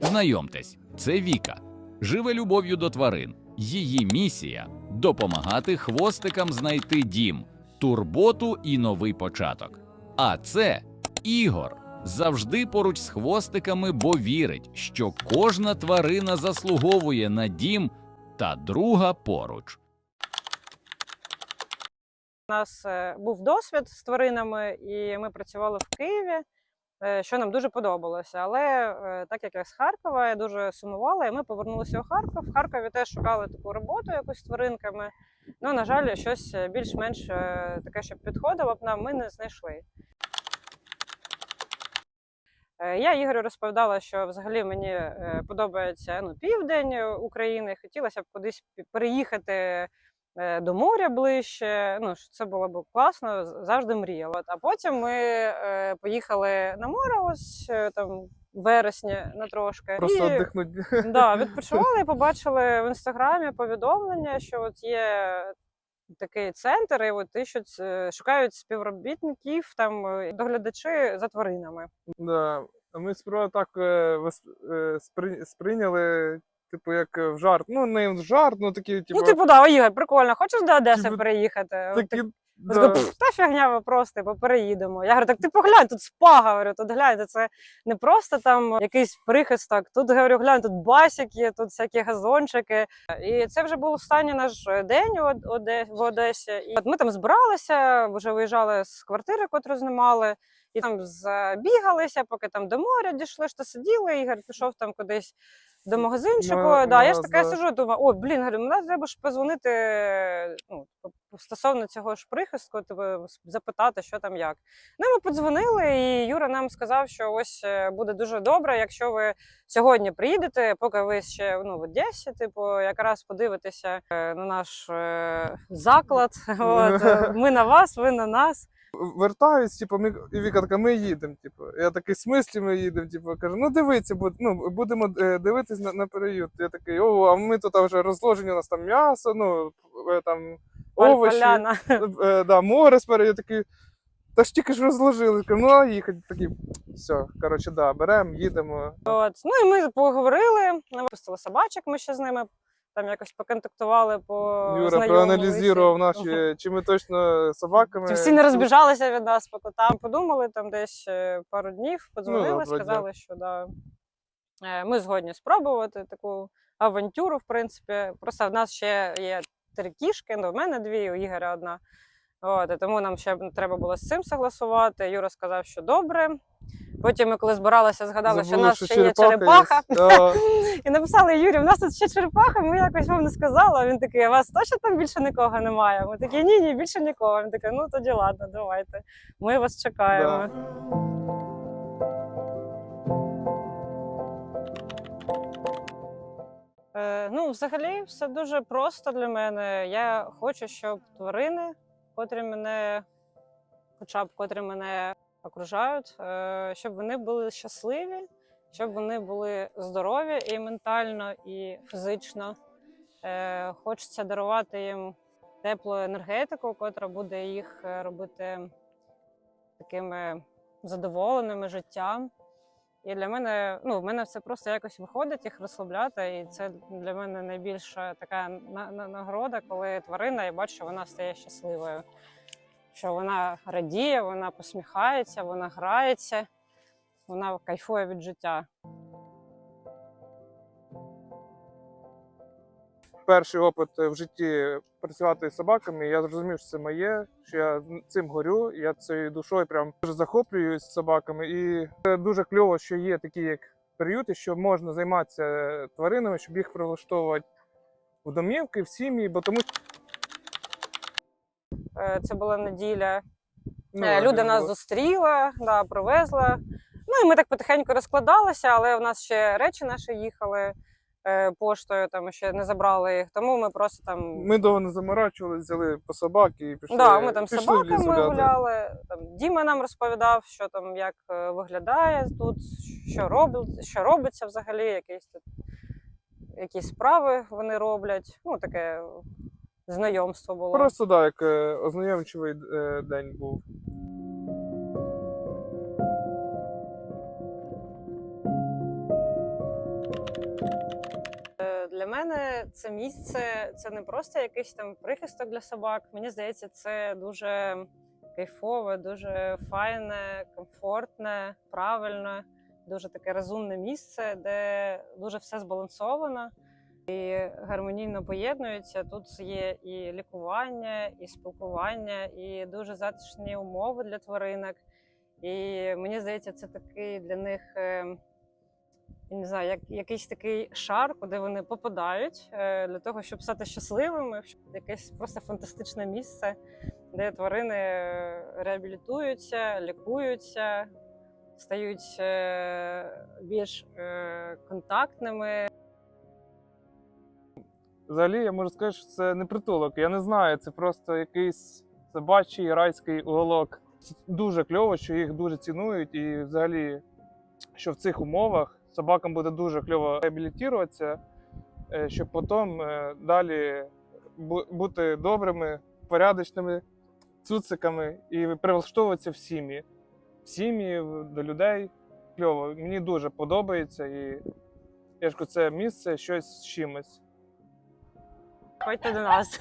Знайомтесь, це Віка. Живе любов'ю до тварин. Її місія допомагати хвостикам знайти дім, турботу і новий початок. А це Ігор. Завжди поруч з хвостиками, бо вірить, що кожна тварина заслуговує на дім та друга поруч. У нас е, був досвід з тваринами, і ми працювали в Києві, що нам дуже подобалося. Але е, так як я з Харкова, я дуже сумувала, і ми повернулися у Харків. В Харкові теж шукали таку роботу якусь з тваринками. Ну, на жаль, щось е, більш-менш е, таке, щоб підходило б нам, ми не знайшли. Е, Я Ігорю розповідала, що взагалі мені е, подобається ну, південь України. Хотілося б кудись переїхати е, до моря ближче. Ну, що це було б класно, завжди мріяла. А потім ми е, поїхали на море, ось е, там в вересні на трошки. Просто І, віддихнуть. да, відпочивали і побачили в інстаграмі повідомлення, що от є такий центр, і от іщуть, е, шукають співробітників, там е, доглядачі за тваринами. Да. Ми сперва так е, е, сприйняли, типу, як е, в жарт. Ну, не в жарт, ну такі, типу, Ну, типу, да, Ігор, прикольно, хочеш до Одеси Типу, переїхати? Такі. так- Да. «Пф, Та фігня, просто типу, переїдемо. Я говорю, так ти поглянь, тут спа, говорю, тут гляньте, це не просто там якийсь прихисток. Тут говорю, глянь, тут басики, тут всякі газончики. І це вже був останній наш день у Оде- в Одесі. І от ми там збиралися, вже виїжджали з квартири, котру знімали. І там забігалися, поки там до моря дійшли, що сиділи. Ігор пішов там кудись до магазинчику. Ма- да, я ж така да. сижу, думаю, о, блін, говорю, мене треба ж позвонити ну, стосовно цього ж прихистку, типу, с- запитати, що там як. Ну, ми подзвонили, і Юра нам сказав, що ось е, буде дуже добре, якщо ви сьогодні приїдете, поки ви ще ну, в Одесі, типу, якраз подивитеся е, на наш е, заклад. От, ми на вас, ви на нас. Вертаюсь, типу, ми, і Віка така, ми їдемо. Типу. Я такий, в смислі ми їдемо. Типу, кажу, ну дивіться, буд, ну, будемо е, дивитись на, на переїзд. Я такий, о, а ми тут вже розложені, у нас там м'ясо, ну, е, там овочі. Е, да, море спереду, я такий. Та ж тільки ж розложили. Ну а їхати такий. Все, коротше, да, беремо, їдемо. От. Ну і ми поговорили, випустили собачок, ми ще з ними там якось поконтактували по Юра проаналізував наші, чи ми точно собаками. Чи всі не розбіжалися від нас по котам. Подумали там десь е, пару днів, подзвонили, дня. сказали, що да, е, ми згодні спробувати таку авантюру, в принципі. Просто в нас ще є три кішки, ну, в мене дві, у Ігоря одна. От, тому нам ще треба було з цим согласувати. Юра сказав, що добре. Потім ми, коли збиралися, згадали, що в Забули, нас ще є черепаха. Да. І написали Юрі, в нас тут ще черепаха, ми якось вам не сказали. Він такий, у вас точно там більше нікого немає? Ми такі, ні, ні, більше нікого. Він такий, ну тоді ладно, давайте. Ми вас чекаємо. Е, ну, взагалі, все дуже просто для мене. Я хочу, щоб тварини, котрі мене, хоча б котрі мене окружають, е, щоб вони були щасливі, щоб вони були здорові і ментально, і фізично. Е, хочеться дарувати їм теплу енергетику, котра буде їх е, робити такими задоволеними життям. І для мене, ну, в мене це просто якось виходить їх розслабляти. І це для мене найбільша така на- на- нагорода, коли тварина, я бачу, вона стає щасливою. Що вона радіє, вона посміхається, вона грається, вона кайфує від життя. Перший опит в житті працювати з собаками, я зрозумів, що це моє, що я цим горю, я цією душою прям дуже захоплююсь собаками. І це дуже кльово, що є такі як приюти, що можна займатися тваринами, щоб їх прилаштовувати в домівки, в сім'ї, бо тому Це була неділя. ну, Е, Люди нас було- зустріла, да, привезла. Ну і ми так потихеньку розкладалися, але у нас ще речі наші їхали е, поштою, там ще не забрали їх. Тому ми просто там. Ми довго не заморачували, взяли по собаки і пішли. Да, ми там з пішли собаками гуляли. Там Діма нам розповідав, що там як е, виглядає тут, що робить, що робиться взагалі, якісь тут якісь справи вони роблять. Ну, таке знайомство було. Просто так, як е, ознайомчивий е, день був. Для мене це місце це не просто якийсь там прихисток для собак. Мені здається, це дуже кайфове, дуже файне, комфортне, правильне, дуже таке розумне місце, де дуже все збалансовано і гармонійно поєднуються. Тут є і лікування, і спілкування, і дуже затишні умови для тваринок. І мені здається, це такий для них. е, я не знаю, як якийсь такий шар, куди вони попадають е, для того, щоб стати щасливими, щоб якесь просто фантастичне місце, де тварини е, реабілітуються, лікуються, стають більш контактними. Взагалі, я можу сказати, що це не притулок. Я не знаю, це просто якийсь собачий райський уголок. Це дуже кльово, що їх дуже цінують, і взагалі, що в цих умовах собакам буде дуже кльово реабілітуватися, е, щоб потім е, далі бути добрими, порядочними цуциками і прилаштовуватися в сім'ї. В сім'ї до людей. Кльово. Мені дуже подобається і я ж це місце щось з чимось. Ходьте до нас.